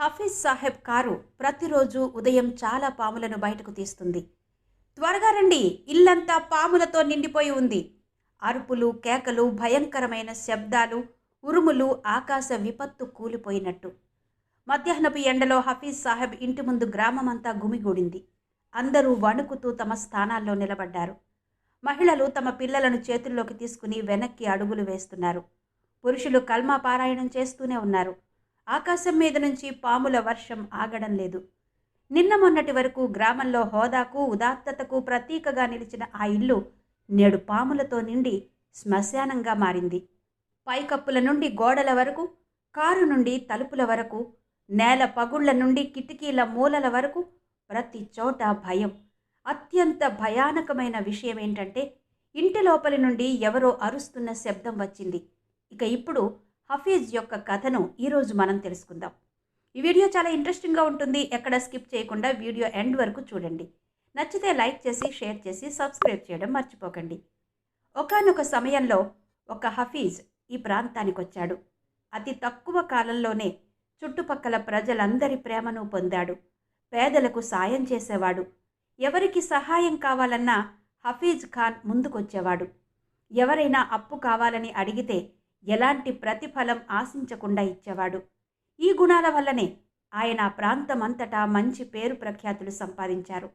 Hafeez Saheb car ప్రతిరోజు ఉదయం చాలా పాములను బయటకు తీస్తుంది. త్వరగా రండి ఇల్లంతా పాములతో నిండిపోయి ఉంది. అరుపులు కేకలు భయంకరమైన శబ్దాలు ఉరుములు ఆకాశ విపత్తు కూలిపోయినట్టు. మధ్యాహ్నపు ఎండలో హఫీజ్ సాహెబ్ ఇంటి ముందు గ్రామమంతా గుమిగూడింది. అందరూ వణుకుతూ తమ స్థానాల్లో నిలబడ్డారు. మహిళలు తమ పిల్లలను చేతుల్లోకి తీసుకుని వెనక్కి అడుగులు వేస్తున్నారు. పురుషులు కల్మా పారాయణం చేస్తూనే ఉన్నారు. ఆకాశం మీద నుంచి పాముల వర్షం ఆగడం లేదు. నిన్న మొన్నటి వరకు గ్రామంలో హోదాకు ఉదాత్తతకు ప్రతీకగా నిలిచిన ఆ ఇల్లు నేడు పాములతో నిండి శ్మశానంగా మారింది. పైకప్పుల నుండి గోడల వరకు కారు నుండి తలుపుల వరకు నేల పగుళ్ళ నుండి కిటికీల మూలల వరకు ప్రతి చోట భయం. అత్యంత భయానకమైన విషయం ఏంటంటే ఇంటి లోపలి నుండి ఎవరో అరుస్తున్న శబ్దం వచ్చింది. ఇక ఇప్పుడు హఫీజ్ యొక్క కథను ఈరోజు మనం తెలుసుకుందాం. ఈ వీడియో చాలా ఇంట్రెస్టింగ్గా ఉంటుంది. ఎక్కడ స్కిప్ చేయకుండా వీడియో ఎండ్ వరకు చూడండి. నచ్చితే లైక్ చేసి షేర్ చేసి సబ్స్క్రైబ్ చేయడం మర్చిపోకండి. ఒకానొక సమయంలో ఒక హఫీజ్ ఈ ప్రాంతానికి వచ్చాడు అతి తక్కువ కాలంలోనే చుట్టుపక్కల ప్రజలందరి ప్రేమను పొందాడు. పేదలకు సాయం చేసేవాడు. ఎవరికి సహాయం కావాలన్నా హఫీజ్ ఖాన్ ముందుకొచ్చేవాడు. ఎవరైనా అప్పు కావాలని అడిగితే ఎలాంటి ప్రతిఫలం ఆశించకుండా ఇచ్చేవాడు? ఈ గుణాల వల్లనే ఆయన ఆ ప్రాంతమంతటా మంచి పేరు ప్రఖ్యాతులు సంపాదించారు.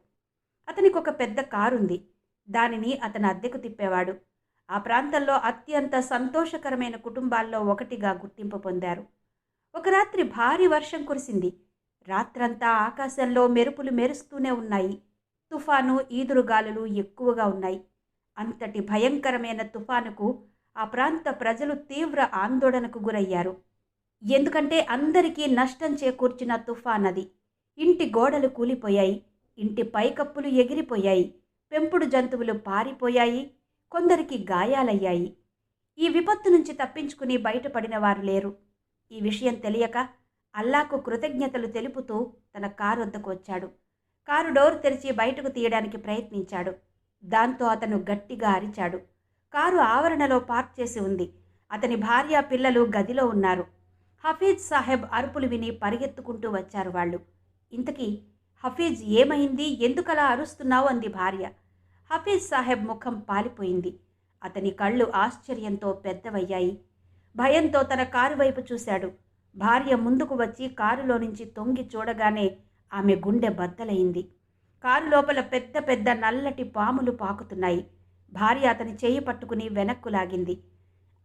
అతనికి ఒక పెద్ద కారుంది. దానిని అతను అద్దెకు తిప్పేవాడు. ఆ ప్రాంతంలో అత్యంత సంతోషకరమైన కుటుంబాల్లో ఒకటిగా గుర్తింపు పొందారు. ఒక రాత్రి భారీ వర్షం కురిసింది. రాత్రంతా ఆకాశంలో మెరుపులు మెరుస్తూనే ఉన్నాయి. తుఫాను ఈదురుగాలులు ఎక్కువగా ఉన్నాయి. అంతటి భయంకరమైన తుఫానుకు ఆ ప్రాంత ప్రజలు తీవ్ర ఆందోళనకు గురయ్యారు. ఎందుకంటే అందరికీ నష్టం చేకూర్చిన తుఫాన్ అది ఇంటి గోడలు కూలిపోయాయి ఇంటి పైకప్పులు ఎగిరిపోయాయి పెంపుడు జంతువులు పారిపోయాయి కొందరికి గాయాలయ్యాయి. ఈ విపత్తు నుంచి తప్పించుకుని బయటపడిన వారు లేరు. ఈ విషయం తెలియక అల్లాకు కృతజ్ఞతలు తెలుపుతూ తన కారు వద్దకు వచ్చాడు. కారు డోర్ తెరిచి బయటకు తీయడానికి ప్రయత్నించాడు. దాంతో అతను గట్టిగా అరిచాడు. కారు ఆవరణలో పార్క్ చేసి ఉంది. అతని భార్య పిల్లలు గదిలో ఉన్నారు. హఫీజ్ సాహెబ్ అరుపులు విని పరిగెత్తుకుంటూ వచ్చారు వాళ్ళు. ఇంతకీ హఫీజ్ ఏమైంది? ఎందుకలా అరుస్తున్నావు? అంది భార్య. హఫీజ్ సాహెబ్ ముఖం పాలిపోయింది. అతని కళ్ళు ఆశ్చర్యంతో పెద్దవయ్యాయి. భయంతో తన కారు వైపు చూశాడు. భార్య ముందుకు వచ్చి కారులో నుంచి తొంగి చూడగానే ఆమె గుండె బద్దలైంది. కారు లోపల పెద్ద పెద్ద నల్లటి పాములు పాకుతున్నాయి. భార్య అతని చేయి పట్టుకుని వెనక్కు లాగింది.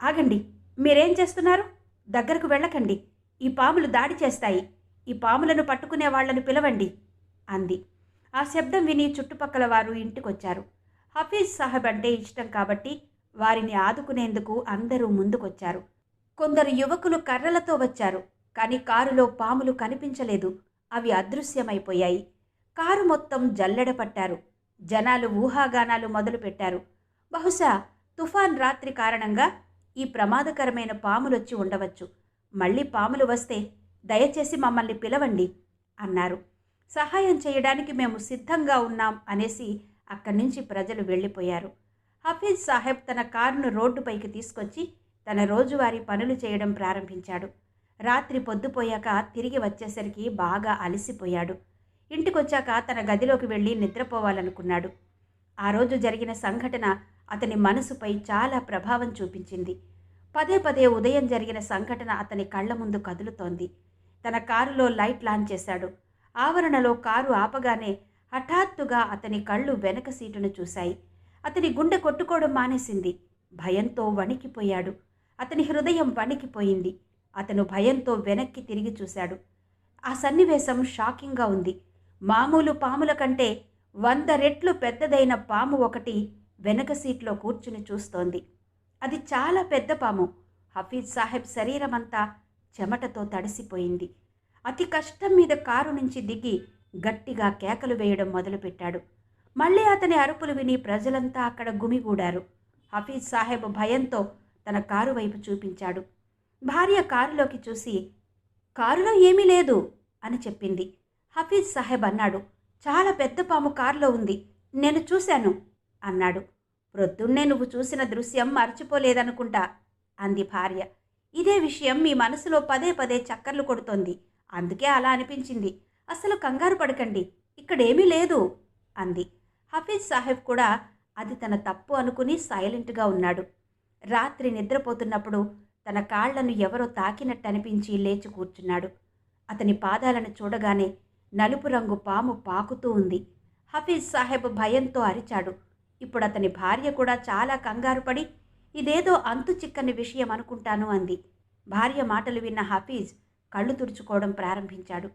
ఆగండి మీరేం చేస్తున్నారు? దగ్గరకు వెళ్ళకండి. ఈ పాములు దాడి చేస్తాయి. ఈ పాములను పట్టుకునే వాళ్ళను పిలవండి అంది. ఆ శబ్దం విని చుట్టుపక్కల వారు ఇంటికొచ్చారు. హఫీజ్ సాహెబ్ అంటే ఇష్టం కాబట్టి వారిని ఆదుకునేందుకు అందరూ ముందుకొచ్చారు. కొందరు యువకులు కర్రలతో వచ్చారు కానీ కారులో పాములు కనిపించలేదు. అవి అదృశ్యమైపోయాయి. కారు మొత్తం జల్లెడ పట్టారు. జనాలు ఊహాగానాలు మొదలుపెట్టారు. బహుశా తుఫాన్ రాత్రి కారణంగా ఈ ప్రమాదకరమైన పాములొచ్చి ఉండవచ్చు. మళ్ళీ పాములు వస్తే దయచేసి మమ్మల్ని పిలవండి అన్నారు. సహాయం చేయడానికి మేము సిద్ధంగా ఉన్నాం అనేసి అక్కడి నుంచి ప్రజలు వెళ్ళిపోయారు. హఫీజ్ సాహెబ్ తన కారును రోడ్డుపైకి తీసుకొచ్చి తన రోజువారీ పనులు చేయడం ప్రారంభించాడు. రాత్రి పొద్దుపోయాక తిరిగి వచ్చేసరికి బాగా అలసిపోయాడు. ఇంటికొచ్చాక తన గదిలోకి వెళ్ళి నిద్రపోవాలనుకున్నాడు. ఆ రోజు జరిగిన సంఘటన అతని మనసుపై చాలా ప్రభావం చూపించింది. పదే పదే ఉదయం జరిగిన సంఘటన అతని కళ్ళ ముందు కదులుతోంది. తన కారులో లైట్ లాంచ్ చేశాడు. ఆవరణలో కారు ఆపగానే హఠాత్తుగా అతని కళ్ళు వెనక సీటును చూశాయి. అతని గుండె కొట్టుకోవడం మానేసింది. భయంతో వణికిపోయాడు. అతని హృదయం వణికిపోయింది. అతను భయంతో వెనక్కి తిరిగి చూశాడు. ఆ సన్నివేశం షాకింగ్గా ఉంది. మామూలు పాముల కంటే వంద రెట్లు పెద్దదైన పాము ఒకటి వెనక సీట్లో కూర్చుని చూస్తోంది. అది చాలా పెద్ద పాము. హఫీజ్ సాహెబ్ శరీరమంతా చెమటతో తడిసిపోయింది. అతి కష్టం మీద కారు నుంచి దిగి గట్టిగా కేకలు వేయడం మొదలుపెట్టాడు. మళ్ళీ అతని అరుపులు విని ప్రజలంతా అక్కడ గుమిగూడారు. హఫీజ్ సాహెబ్ భయంతో తన కారు వైపు చూపించాడు. భార్య కారులోకి చూసి కారులో ఏమీ లేదు అని చెప్పింది. హఫీజ్ సాహెబ్ అన్నాడు. చాలా పెద్ద పాము కారులో ఉంది. నేను చూశాను అన్నాడు. ప్రొద్దున్నే నువ్వు చూసిన దృశ్యం మర్చిపోలేదనుకుంటా అంది భార్య. ఇదే విషయం మీ మనసులో పదే పదే చక్కర్లు కొడుతోంది. అందుకే అలా అనిపించింది. అసలు కంగారు పడకండి ఇక్కడేమీ లేదు అంది. హఫీజ్ సాహెబ్ కూడా అది తన తప్పు అనుకుని సైలెంట్గా ఉన్నాడు. రాత్రి నిద్రపోతున్నప్పుడు తన కాళ్ళను ఎవరో తాకినట్టు అనిపించి లేచి కూర్చున్నాడు. అతని పాదాలను చూడగానే నలుపు రంగు పాము పాకుతూ ఉంది. హఫీజ్ సాహెబ్ భయంతో అరిచాడు. ఇప్పుడు అతని భార్య కూడా చాలా కంగారు పడి ఇదేదో అంతు చిక్కని విషయం అనుకుంటాను అంది. భార్య మాటలు విన్న హఫీజ్ కళ్ళు తుడుచుకోవడం ప్రారంభించాడు.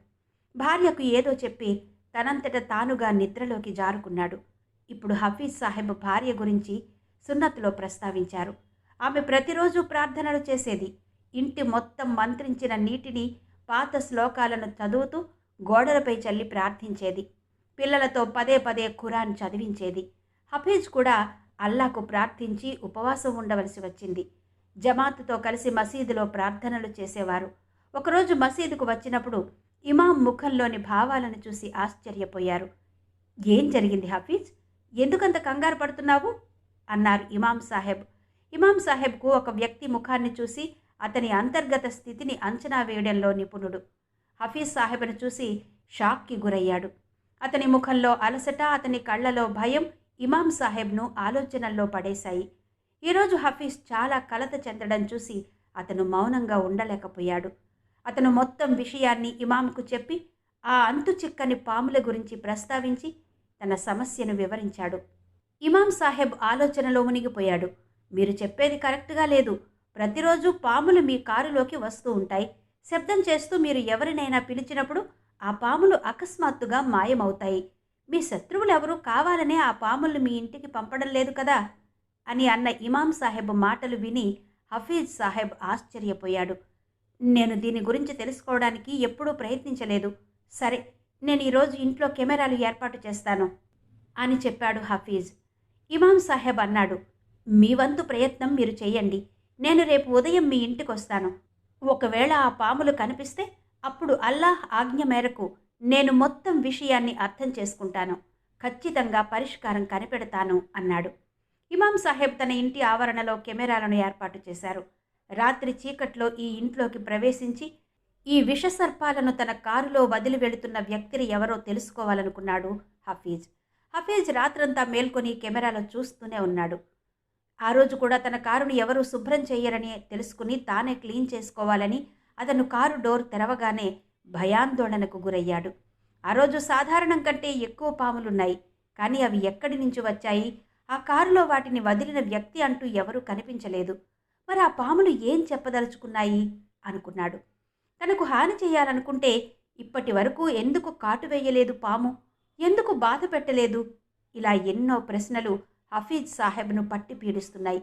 భార్యకు ఏదో చెప్పి తనంతట తానుగా నిద్రలోకి జారుకున్నాడు. ఇప్పుడు హఫీజ్ సాహెబ్ భార్య గురించి సున్నత్లో ప్రస్తావించారు. ఆమె ప్రతిరోజు ప్రార్థనలు చేసేది. ఇంటి మొత్తం మంత్రించిన నీటిని పాత శ్లోకాలను చదువుతూ గోడలపై చల్లి ప్రార్థించేది. పిల్లలతో పదే పదే ఖురాన్ చదివించేది. హఫీజ్ కూడా అల్లాకు ప్రార్థించి ఉపవాసం ఉండవలసి వచ్చింది. జమాత్తో కలిసి మసీదులో ప్రార్థనలు చేసేవారు. ఒకరోజు మసీదుకు వచ్చినప్పుడు ఇమాం ముఖంలోని భావాలను చూసి ఆశ్చర్యపోయారు. ఏం జరిగింది హఫీజ్? ఎందుకంత కంగారు పడుతున్నావు? అన్నారు ఇమాం సాహెబ్. ఇమాం సాహెబ్కు ఒక వ్యక్తి ముఖాన్ని చూసి అతని అంతర్గత స్థితిని అంచనా వేయడంలో నిపుణుడు. హఫీజ్ సాహెబ్ను చూసి షాక్కి గురయ్యాడు. అతని ముఖంలో అలసట అతని కళ్ళలో భయం ఇమాం సాహెబ్ను ఆలోచనల్లో పడేశాయి. ఈరోజు హఫీజ్ చాలా కలత చెందడం చూసి అతను మౌనంగా ఉండలేకపోయాడు. అతను మొత్తం విషయాన్ని ఇమాంకు చెప్పి ఆ అంతు చిక్కని పాముల గురించి ప్రస్తావించి తన సమస్యను వివరించాడు. ఇమాం సాహెబ్ ఆలోచనలో మునిగిపోయాడు. మీరు చెప్పేది కరెక్ట్గా లేదు. ప్రతిరోజు పాములు మీ కారులోకి వస్తూ ఉంటాయి. శబ్దం చేస్తూ మీరు ఎవరినైనా పిలిచినప్పుడు ఆ పాములు అకస్మాత్తుగా మాయమవుతాయి. మీ శత్రువులు ఎవరూ కావాలనే ఆ పాములను మీ ఇంటికి పంపడం లేదు కదా? అని అన్న ఇమాం సాహెబ్ మాటలు విని హఫీజ్ సాహెబ్ ఆశ్చర్యపోయాడు. నేను దీని గురించి తెలుసుకోవడానికి ఎప్పుడూ ప్రయత్నించలేదు. సరే నేను ఈరోజు ఇంట్లో కెమెరాలు ఏర్పాటు చేస్తాను అని చెప్పాడు హఫీజ్. ఇమాం సాహెబ్ అన్నాడు మీ వంతు ప్రయత్నం మీరు చేయండి. నేను రేపు ఉదయం మీ ఇంటికి వస్తాను ఒకవేళ ఆ పాములు కనిపిస్తే అప్పుడు అల్లాహ్ ఆజ్ఞ మేరకు నేను మొత్తం విషయాన్ని అర్థం చేసుకుంటాను. ఖచ్చితంగా పరిష్కారం కనిపెడతాను అన్నాడు. ఇమాం సాహెబ్ తన ఇంటి ఆవరణలో కెమెరాలను ఏర్పాటు చేశారు. రాత్రి చీకట్లో ఈ ఇంట్లోకి ప్రవేశించి ఈ విషసర్పాలను తన కారులో వదిలి వెళుతున్న వ్యక్తిని ఎవరో తెలుసుకోవాలనుకున్నాడు హఫీజ్. హఫీజ్ రాత్రంతా మేల్కొని కెమెరాలో చూస్తూనే ఉన్నాడు. ఆ రోజు కూడా తన కారును ఎవరు శుభ్రం చేయరని తెలుసుకుని తానే క్లీన్ చేసుకోవాలని అతను కారు డోర్ తెరవగానే భయాందోళనకు గురయ్యాడు. ఆ రోజు సాధారణం కంటే ఎక్కువ పాములున్నాయి కానీ అవి ఎక్కడి నుంచి వచ్చాయి? ఆ కారులో వాటిని వదిలిన వ్యక్తి అంటూ ఎవరూ కనిపించలేదు. మరి ఆ పాములు ఏం చెప్పదలుచుకున్నాయి? అనుకున్నాడు. తనకు హాని చేయాలనుకుంటే ఇప్పటి వరకు ఎందుకు కాటు వేయలేదు పాము? ఎందుకు బాధ పెట్టలేదు? ఇలా ఎన్నో ప్రశ్నలు హఫీజ్ సాహెబ్ను పట్టి పీడిస్తున్నాయి.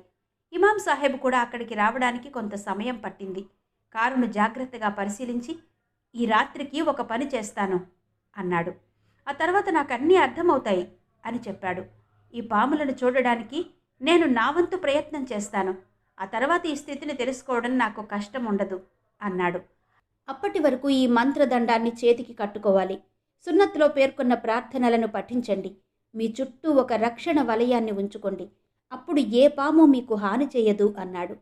ఇమాం సాహెబ్ కూడా అక్కడికి రావడానికి కొంత సమయం పట్టింది. కారును జాగ్రత్తగా పరిశీలించి ఈ రాత్రికి ఒక పని చేస్తాను అన్నాడు. ఆ తర్వాత నాకు అన్నీ అర్థమవుతాయి అని చెప్పాడు. ఈ పాములను చూడడానికి నేను నా వంతు ప్రయత్నం చేస్తాను. ఆ తర్వాత ఈ స్థితిని తెలుసుకోవడం నాకు కష్టం ఉండదు అన్నాడు. అప్పటి వరకు ఈ మంత్రదండాన్ని చేతికి కట్టుకోవాలి. సున్నత్లో పేర్కొన్న ప్రార్థనలను పఠించండి. మీ చుట్టూ ఒక రక్షణ వలయాన్ని ఉంచుకోండి. అప్పుడు ఏ పాము మీకు హాని చేయదు అన్నాడు.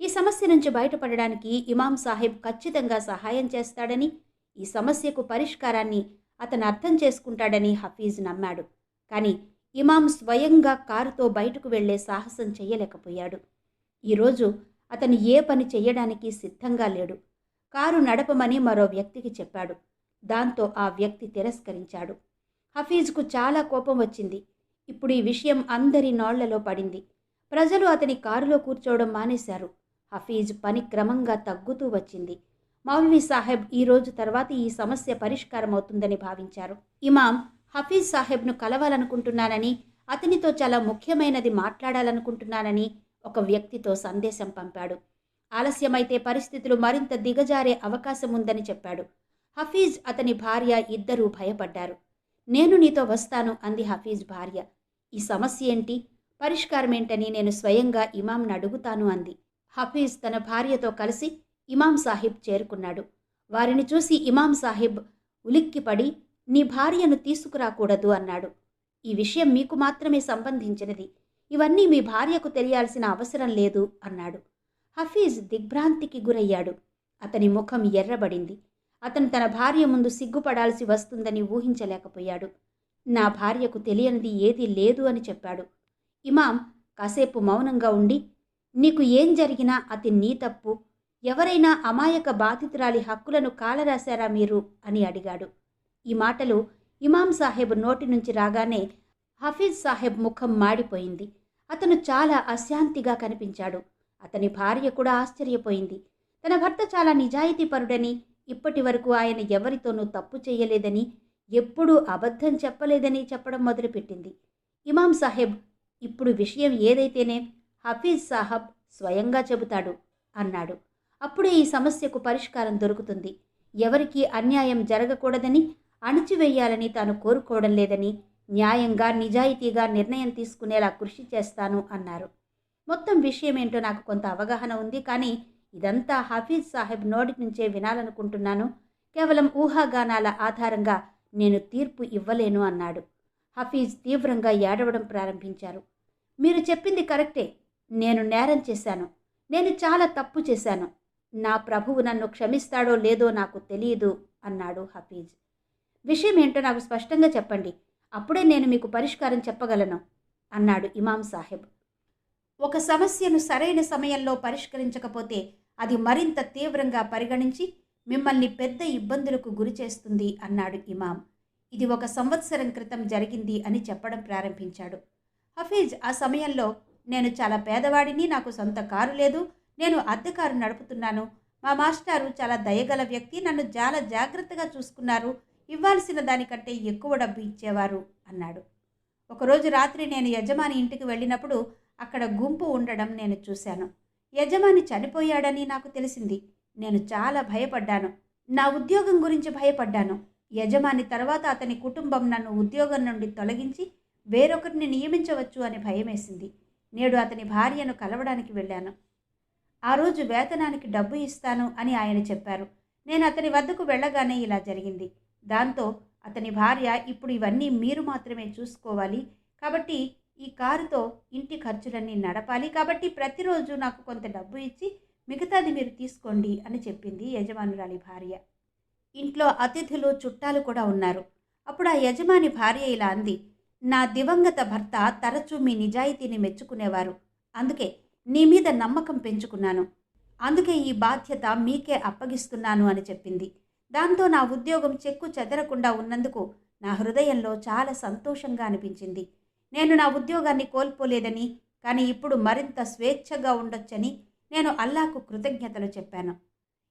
ఈ సమస్య నుంచి బయటపడడానికి ఇమాం సాహెబ్ ఖచ్చితంగా సహాయం చేస్తాడని ఈ సమస్యకు పరిష్కారాన్ని అతను అర్థం చేసుకుంటాడని హఫీజ్ నమ్మాడు. కానీ ఇమాం స్వయంగా కారుతో బయటకు వెళ్ళే సాహసం చేయలేకపోయాడు. ఈరోజు అతను ఏ పని చేయడానికి సిద్ధంగా లేడు. కారు నడపమని మరో వ్యక్తికి చెప్పాడు. దాంతో ఆ వ్యక్తి తిరస్కరించాడు. హఫీజ్కు చాలా కోపం వచ్చింది. ఇప్పుడు ఈ విషయం అందరి నాళ్ళలో పడింది. ప్రజలు అతని కారులో కూర్చోవడం మానేశారు. హఫీజ్ పని క్రమంగా తగ్గుతూ వచ్చింది. మౌల్వీ సాహెబ్ ఈ రోజు తర్వాత ఈ సమస్య పరిష్కారం అవుతుందని భావించారు. ఇమాం హఫీజ్ సాహెబ్ను కలవాలనుకుంటున్నానని అతనితో చాలా ముఖ్యమైనది మాట్లాడాలనుకుంటున్నానని ఒక వ్యక్తితో సందేశం పంపాడు. ఆలస్యమైతే పరిస్థితులు మరింత దిగజారే అవకాశం ఉందని చెప్పాడు. హఫీజ్ అతని భార్య ఇద్దరూ భయపడ్డారు. నేను నీతో వస్తాను అంది హఫీజ్ భార్య. ఈ సమస్య ఏంటి? పరిష్కారం ఏంటని నేను స్వయంగా ఇమాంను అడుగుతాను అంది. హఫీజ్ తన భార్యతో కలిసి ఇమాం సాహిబ్ చేరుకున్నాడు. వారిని చూసి ఇమాం సాహిబ్ ఉలిక్కిపడి నీ భార్యను తీసుకురాకూడదు అన్నాడు. ఈ విషయం మీకు మాత్రమే సంబంధించినది. ఇవన్నీ మీ భార్యకు తెలియాల్సిన అవసరం లేదు అన్నాడు. హఫీజ్ దిగ్భ్రాంతికి గురయ్యాడు. అతని ముఖం ఎర్రబడింది. అతను తన భార్య ముందు సిగ్గుపడాల్సి వస్తుందని ఊహించలేకపోయాడు. నా భార్యకు తెలియనిది ఏదీ లేదు అని చెప్పాడు. ఇమాం కాసేపు మౌనంగా ఉండి నీకు ఏం జరిగినా అది నీ తప్పు. ఎవరైనా అమాయక బాధితురాలి హక్కులను కాలరాశారా మీరు? అని అడిగాడు. ఈ మాటలు ఇమాం సాహెబ్ నోటి నుంచి రాగానే హఫీజ్ సాహెబ్ ముఖం మాడిపోయింది. అతను చాలా అశాంతిగా కనిపించాడు. అతని భార్య కూడా ఆశ్చర్యపోయింది. తన భర్త చాలా నిజాయితీపరుడని ఇప్పటి వరకు ఆయన ఎవరితోనూ తప్పు చేయలేదని ఎప్పుడూ అబద్ధం చెప్పలేదని చెప్పడం మొదలుపెట్టింది. ఇమాం సాహెబ్ ఇప్పుడు విషయం ఏదైతేనే హఫీజ్ సాహబ్ స్వయంగా చెబుతాడు అన్నాడు. అప్పుడే ఈ సమస్యకు పరిష్కారం దొరుకుతుంది. ఎవరికీ అన్యాయం జరగకూడదని అణిచివేయాలని తాను కోరుకోవడం లేదని న్యాయంగా నిజాయితీగా నిర్ణయం తీసుకునేలా కృషి చేస్తాను అన్నారు. మొత్తం విషయం ఏంటో నాకు కొంత అవగాహన ఉంది కానీ ఇదంతా హఫీజ్ సాహెబ్ నోటి నుంచే వినాలనుకుంటున్నాను. కేవలం ఊహాగానాల ఆధారంగా నేను తీర్పు ఇవ్వలేను అన్నాడు. హఫీజ్ తీవ్రంగా ఏడవడం ప్రారంభించారు. మీరు చెప్పింది కరెక్టే. నేను నేరం చేశాను. నేను చాలా తప్పు చేశాను. నా ప్రభువు నన్ను క్షమిస్తాడో లేదో నాకు తెలియదు అన్నాడు హఫీజ్. విషయం ఏంటో నాకు స్పష్టంగా చెప్పండి. అప్పుడే నేను మీకు పరిష్కారం చెప్పగలను అన్నాడు ఇమాం సాహెబ్. ఒక సమస్యను సరైన సమయంలో పరిష్కరించకపోతే అది మరింత తీవ్రంగా పరిగణించి మిమ్మల్ని పెద్ద ఇబ్బందులకు గురి చేస్తుంది అన్నాడు ఇమాం. ఇది ఒక సంవత్సరం క్రితం జరిగింది అని చెప్పడం ప్రారంభించాడు. హఫీజ్ ఆ సమయంలో నేను చాలా పేదవాడిని నాకు సొంత కారు లేదు నేను అద్దె కారు నడుపుతున్నాను. మా మాస్టారు చాలా దయగల వ్యక్తి నన్ను చాలా జాగ్రత్తగా చూసుకున్నారు. ఇవ్వాల్సిన దానికంటే ఎక్కువ డబ్బు ఇచ్చేవారు అన్నాడు. ఒకరోజు రాత్రి నేను యజమాని ఇంటికి వెళ్ళినప్పుడు అక్కడ గుంపు ఉండడం నేను చూశాను. యజమాని చనిపోయాడని నాకు తెలిసింది. నేను చాలా భయపడ్డాను. నా ఉద్యోగం గురించి భయపడ్డాను. యజమాని తర్వాత అతని కుటుంబం నన్ను ఉద్యోగం నుండి తొలగించి వేరొకరిని నియమించవచ్చు అని భయమేసింది. నేడు అతని భార్యను కలవడానికి వెళ్ళాను. ఆ రోజు వేతనానికి డబ్బు ఇస్తాను అని ఆయన చెప్పారు. నేను అతని వద్దకు వెళ్ళగానే ఇలా జరిగింది. దాంతో అతని భార్య ఇప్పుడు ఇవన్నీ మీరు మాత్రమే చూసుకోవాలి. కాబట్టి ఈ కారుతో ఇంటి ఖర్చులన్నీ నడపాలి. కాబట్టి ప్రతిరోజు నాకు కొంత డబ్బు ఇచ్చి మిగతాది మీరు తీసుకోండి అని చెప్పింది యజమానురాలి భార్య. ఇంట్లో అతిథులు చుట్టాలు కూడా ఉన్నారు. అప్పుడు ఆ యజమాని భార్య ఇలా అంది నా దివంగత భర్త తరచూ మీ నిజాయితీని మెచ్చుకునేవారు. అందుకే నీ మీద నమ్మకం పెంచుకున్నాను. అందుకే ఈ బాధ్యత మీకే అప్పగిస్తున్నాను అని చెప్పింది. దాంతో నా ఉద్యోగం చెక్కు చెదరకుండా ఉన్నందుకు నా హృదయంలో చాలా సంతోషంగా అనిపించింది. నేను నా ఉద్యోగాన్ని కోల్పోలేదని కానీ ఇప్పుడు మరింత స్వేచ్ఛగా ఉండొచ్చని నేను అల్లాకు కృతజ్ఞతలు చెప్పాను.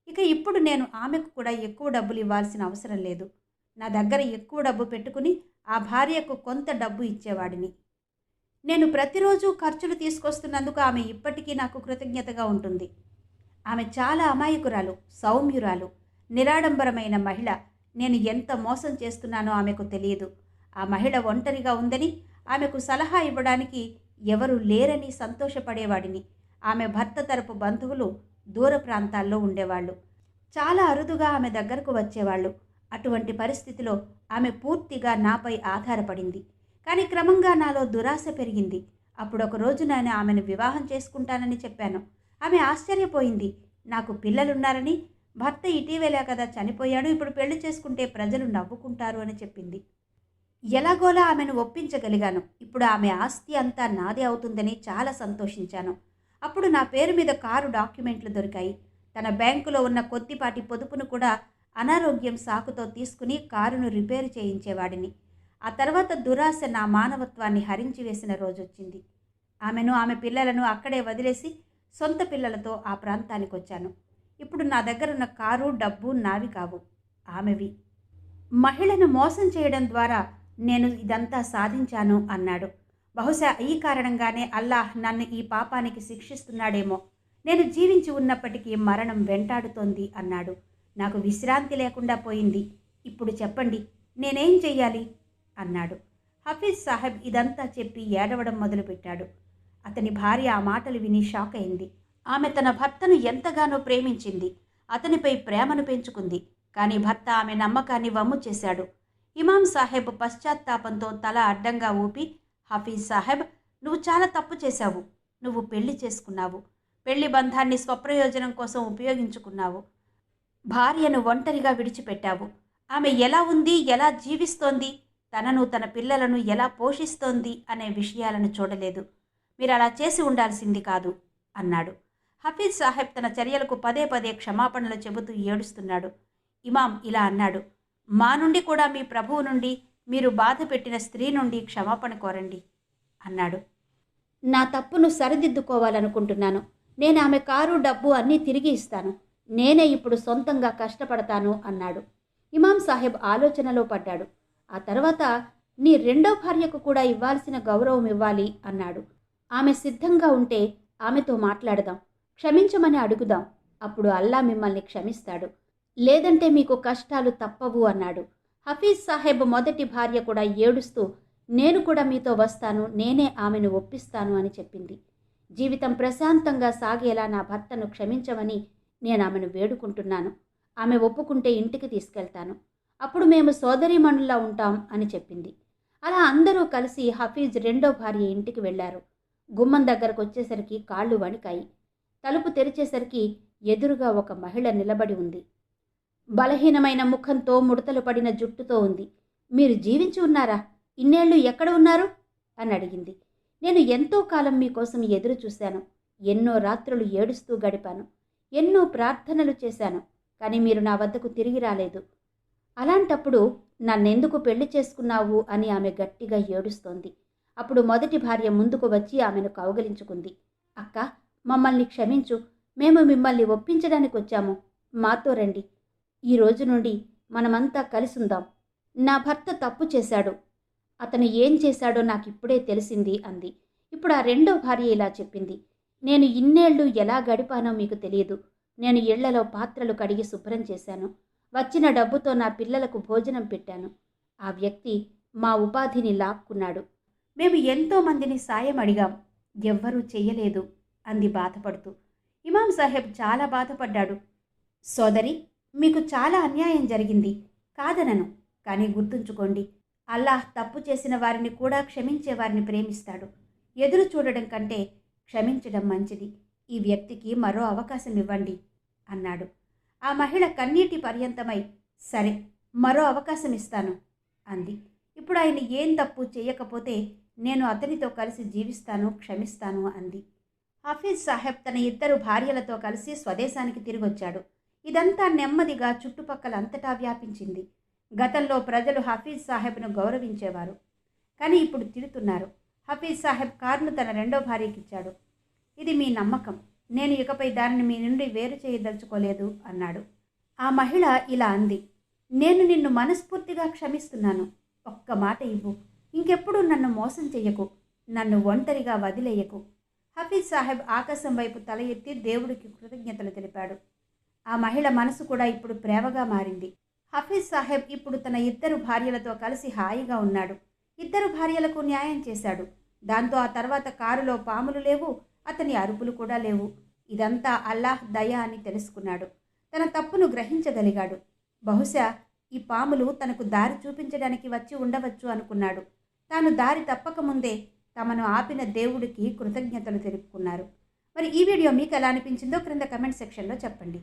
ఇక ఇప్పుడు నేను ఆమెకు కూడా ఎక్కువ డబ్బులు ఇవ్వాల్సిన అవసరం లేదు. నా దగ్గర ఎక్కువ డబ్బు పెట్టుకుని ఆ భార్యకు కొంత డబ్బు ఇచ్చేవాడిని. నేను ప్రతిరోజు ఖర్చులు తీసుకొస్తున్నందుకు ఆమె ఇప్పటికీ నాకు కృతజ్ఞతగా ఉంటుంది. ఆమె చాలా అమాయకురాలు సౌమ్యురాలు నిరాడంబరమైన మహిళ. నేను ఎంత మోసం చేస్తున్నానో ఆమెకు తెలియదు. ఆ మహిళ ఒంటరిగా ఉందని ఆమెకు సలహా ఇవ్వడానికి ఎవరు లేరని సంతోషపడేవాడిని. ఆమె భర్త తరపు బంధువులు దూర ప్రాంతాల్లో ఉండేవాళ్ళు. చాలా అరుదుగా ఆమె దగ్గరకు వచ్చేవాళ్ళు. అటువంటి పరిస్థితిలో ఆమె పూర్తిగా నాపై ఆధారపడింది. కానీ క్రమంగా నాలో దురాశ పెరిగింది. అప్పుడు ఒక రోజు నేను ఆమెను వివాహం చేసుకుంటానని చెప్పాను. ఆమె ఆశ్చర్యపోయింది. నాకు పిల్లలున్నారని భర్త ఇటీవలే కదా చనిపోయాడు ఇప్పుడు పెళ్ళి చేసుకుంటే ప్రజలు నవ్వుకుంటారు అని చెప్పింది. ఎలాగోలా ఆమెను ఒప్పించగలిగాను. ఇప్పుడు ఆమె ఆస్తి అంతా నాదే అవుతుందని చాలా సంతోషించాను. అప్పుడు నా పేరు మీద కారు డాక్యుమెంట్లు దొరికాయి. తన బ్యాంకులో ఉన్న కొద్దిపాటి పొదుపును కూడా అనారోగ్యం సాకుతో తీసుకుని కారును రిపేరు చేయించేవాడిని. ఆ తర్వాత దురాశ నా మానవత్వాన్ని హరించి వేసిన రోజొచ్చింది. ఆమెను ఆమె పిల్లలను అక్కడే వదిలేసి సొంత పిల్లలతో ఆ ప్రాంతానికి వచ్చాను ఇప్పుడు నా దగ్గర ఉన్న కారు డబ్బు నావి కావు. ఆమెవి. మహిళను మోసం చేయడం ద్వారా నేను ఇదంతా సాధించాను అన్నాడు. బహుశా ఈ కారణంగానే అల్లాహ్ నన్ను ఈ పాపానికి శిక్షిస్తున్నాడేమో. నేను జీవించి ఉన్నప్పటికీ మరణం వెంటాడుతోంది అన్నాడు. నాకు విశ్రాంతి లేకుండా పోయింది. ఇప్పుడు చెప్పండి నేనేం చెయ్యాలి? అన్నాడు. హఫీజ్ సాహెబ్ ఇదంతా చెప్పి ఏడవడం మొదలుపెట్టాడు. అతని భార్య ఆ మాటలు విని షాక్ అయింది. ఆమె తన భర్తను ఎంతగానో ప్రేమించింది. అతనిపై ప్రేమను పెంచుకుంది. కానీ భర్త ఆమె నమ్మకాన్ని వమ్ము చేశాడు. ఇమాం సాహెబ్ పశ్చాత్తాపంతో తల అడ్డంగా ఊపి హఫీజ్ సాహెబ్ నువ్వు చాలా తప్పు చేశావు. నువ్వు పెళ్ళి చేసుకున్నావు. పెళ్ళి బంధాన్ని స్వప్రయోజనం కోసం ఉపయోగించుకున్నావు. భార్యను ఒంటరిగా విడిచిపెట్టావు. ఆమె ఎలా ఉంది? ఎలా జీవిస్తోంది? తనను తన పిల్లలను ఎలా పోషిస్తోంది? అనే విషయాలను చూడలేదు. మీరు అలా చేసి ఉండాల్సింది కాదు అన్నాడు. హఫీజ్ సాహెబ్ తన చర్యలకు పదే పదే క్షమాపణలు చెబుతూ ఏడుస్తున్నాడు. ఇమాం ఇలా అన్నాడు మా నుండి కూడా మీ ప్రభువు నుండి మీరు బాధ పెట్టిన స్త్రీ నుండి క్షమాపణ కోరండి అన్నాడు. నా తప్పును సరిదిద్దుకోవాలనుకుంటున్నాను. నేను ఆమె కారు డబ్బు అన్నీ తిరిగి ఇస్తాను. నేనే ఇప్పుడు సొంతంగా కష్టపడతాను అన్నాడు. ఇమాం సాహెబ్ ఆలోచనలో పడ్డాడు. ఆ తర్వాత నీ రెండో భార్యకు కూడా ఇవ్వాల్సిన గౌరవం ఇవ్వాలి అన్నాడు. ఆమె సిద్ధంగా ఉంటే ఆమెతో మాట్లాడదాం. క్షమించమని అడుగుదాం. అప్పుడు అల్లా మిమ్మల్ని క్షమిస్తాడు. లేదంటే మీకు కష్టాలు తప్పవు అన్నాడు. హఫీజ్ సాహెబ్ మొదటి భార్య కూడా ఏడుస్తూ నేను కూడా మీతో వస్తాను నేనే ఆమెను ఒప్పిస్తాను అని చెప్పింది. జీవితం ప్రశాంతంగా సాగేలా నా భర్తను క్షమించమని నేను ఆమెను వేడుకుంటున్నాను. ఆమె ఒప్పుకుంటే ఇంటికి తీసుకెళ్తాను. అప్పుడు మేము సోదరీమణుల్లా ఉంటాం అని చెప్పింది. అలా అందరూ కలిసి హఫీజ్ రెండో భార్య ఇంటికి వెళ్ళారు. గుమ్మం దగ్గరకు వచ్చేసరికి కాళ్ళు వణికాయి. తలుపు తెరిచేసరికి ఎదురుగా ఒక మహిళ నిలబడి ఉంది. బలహీనమైన ముఖంతో ముడతలు పడిన జుట్టుతో ఉంది. మీరు జీవించి ఉన్నారా? ఇన్నేళ్ళు ఎక్కడ ఉన్నారు? అని అడిగింది. నేను ఎంతో కాలం మీకోసం ఎదురు చూశాను. ఎన్నో రాత్రులు ఏడుస్తూ గడిపాను. ఎన్నో ప్రార్థనలు చేశాను. కానీ మీరు నా వద్దకు తిరిగి రాలేదు. అలాంటప్పుడు నన్నెందుకు పెళ్ళి చేసుకున్నావు? అని ఆమె గట్టిగా ఏడుస్తోంది. అప్పుడు మొదటి భార్య ముందుకు వచ్చి ఆమెను కౌగలించుకుంది. అక్క మమ్మల్ని క్షమించు. మేము మిమ్మల్ని ఒప్పించడానికి వచ్చాము. మాతో రండి. ఈ రోజు నుండి మనమంతా కలిసుందాం. నా భర్త తప్పు చేశాడు. అతను ఏం చేశాడో నాకు ఇప్పుడే తెలిసింది అంది. ఇప్పుడు ఆ రెండో భార్య ఇలా చెప్పింది. నేను ఇన్నేళ్ళు ఎలా గడిపానో మీకు తెలియదు. నేను ఇళ్ళలో పాత్రలు కడిగి శుభ్రం చేశాను. వచ్చిన డబ్బుతో నా పిల్లలకు భోజనం పెట్టాను. ఆ వ్యక్తి మా ఉపాధిని లాక్కున్నాడు. మేము ఎంతో మందిని సాయం అడిగాం. ఎవ్వరూ చెయ్యలేదు అంది బాధపడుతూ. ఇమాం సాహెబ్ చాలా బాధపడ్డాడు. సోదరి మీకు చాలా అన్యాయం జరిగింది కాదనను కానీ గుర్తుంచుకోండి అల్లాహ్ తప్పు చేసిన వారిని కూడా క్షమించే వారిని ప్రేమిస్తాడు. ఎదురు చూడడం కంటే క్షమించడం మంచిది. ఈ వ్యక్తికి మరో అవకాశం ఇవ్వండి అన్నాడు. ఆ మహిళ కన్నీటి పర్యంతమై సరే మరో అవకాశం ఇస్తాను అంది. ఇప్పుడు ఆయన ఏం తప్పు చేయకపోతే నేను అతనితో కలిసి జీవిస్తాను క్షమిస్తాను అంది. హఫీజ్ సాహెబ్ తన ఇద్దరు భార్యలతో కలిసి స్వదేశానికి తిరిగొచ్చాడు. ఇదంతా నెమ్మదిగా చుట్టుపక్కల అంతటా వ్యాపించింది. గతంలో ప్రజలు హఫీజ్ సాహెబ్ను గౌరవించేవారు. కానీ ఇప్పుడు తిడుతున్నారు. హఫీజ్ సాహెబ్ కారును తన రెండో భార్యకిచ్చాడు. ఇది మీ నమ్మకం. నేను ఇకపై దానిని మీ నుండి వేరు చేయదలుచుకోలేదు అన్నాడు. ఆ మహిళ ఇలా అంది. నేను నిన్ను మనస్ఫూర్తిగా క్షమిస్తున్నాను. ఒక్క మాట ఇవ్వు. ఇంకెప్పుడు నన్ను మోసం చెయ్యకు. నన్ను ఒంటరిగా వదిలేయకు. హఫీజ్ సాహెబ్ ఆకాశం వైపు తల ఎత్తి దేవుడికి కృతజ్ఞతలు తెలిపాడు. ఆ మహిళ మనసు కూడా ఇప్పుడు ప్రేమగా మారింది. హఫీజ్ సాహెబ్ ఇప్పుడు తన ఇద్దరు భార్యలతో కలిసి హాయిగా ఉన్నాడు. ఇద్దరు భార్యలకు న్యాయం చేశాడు. దాంతో ఆ తర్వాత కారులో పాములు లేవు అతని అరుపులు కూడా లేవు. ఇదంతా అల్లాహ్ దయ అని తెలుసుకున్నాడు. తన తప్పును గ్రహించగలిగాడు. బహుశా ఈ పాములు తనకు దారి చూపించడానికి వచ్చి ఉండవచ్చు అనుకున్నాడు. తాను దారి తప్పకముందే తమను ఆపిన దేవుడికి కృతజ్ఞతలు తెలుపుకున్నారు. మరి ఈ వీడియో మీకు ఎలా అనిపించిందో క్రింద కమెంట్ సెక్షన్లో చెప్పండి.